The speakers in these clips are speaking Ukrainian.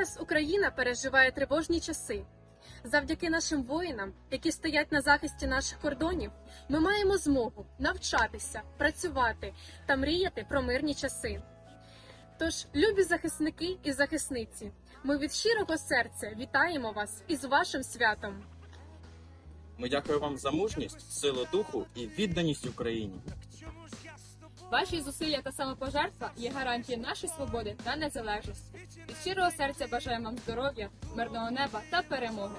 Зараз Україна переживає тривожні часи. Завдяки нашим воїнам, які стоять на захисті наших кордонів, ми маємо змогу навчатися, працювати та мріяти про мирні часи. Тож, любі захисники і захисниці, ми від щирого серця вітаємо вас із вашим святом. Ми дякуємо вам за мужність, силу духу і відданість Україні. Ваші зусилля та самопожертва є гарантією нашої свободи та незалежності. Від щирого серця бажаємо вам здоров'я, мирного неба та перемоги.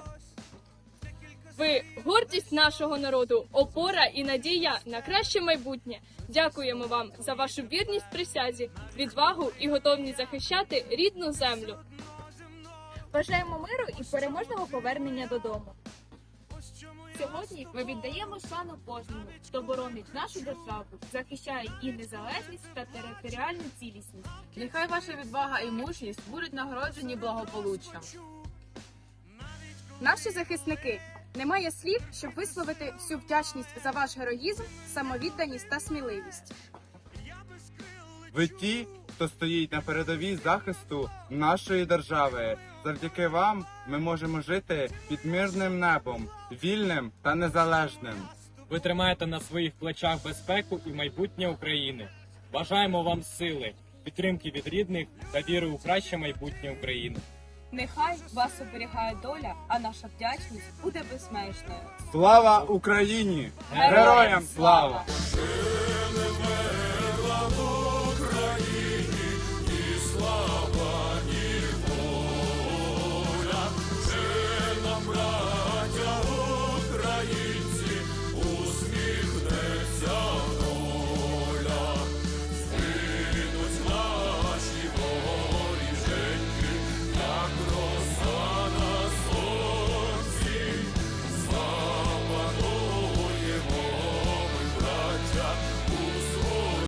Ви гордість нашого народу, опора і надія на краще майбутнє. Дякуємо вам за вашу вірність присязі, відвагу і готовність захищати рідну землю. Бажаємо миру і переможного повернення додому. Сьогодні ми віддаємо шану кожному, хто боронить нашу державу, захищає її незалежність та територіальну цілісність. Нехай ваша відвага і мужність будуть нагороджені благополуччям. Наші захисники, немає слів, щоб висловити всю вдячність за ваш героїзм, самовідданість та сміливість. Ви ті, хто стоїть на передовій захисту нашої держави. Завдяки вам ми можемо жити під мирним небом, вільним та незалежним. Ви тримаєте на своїх плечах безпеку і майбутнє України. Бажаємо вам сили, підтримки від рідних та віри у краще майбутнє України. Нехай вас оберігає доля, а наша вдячність буде безмежною. Слава Україні! Героям слава!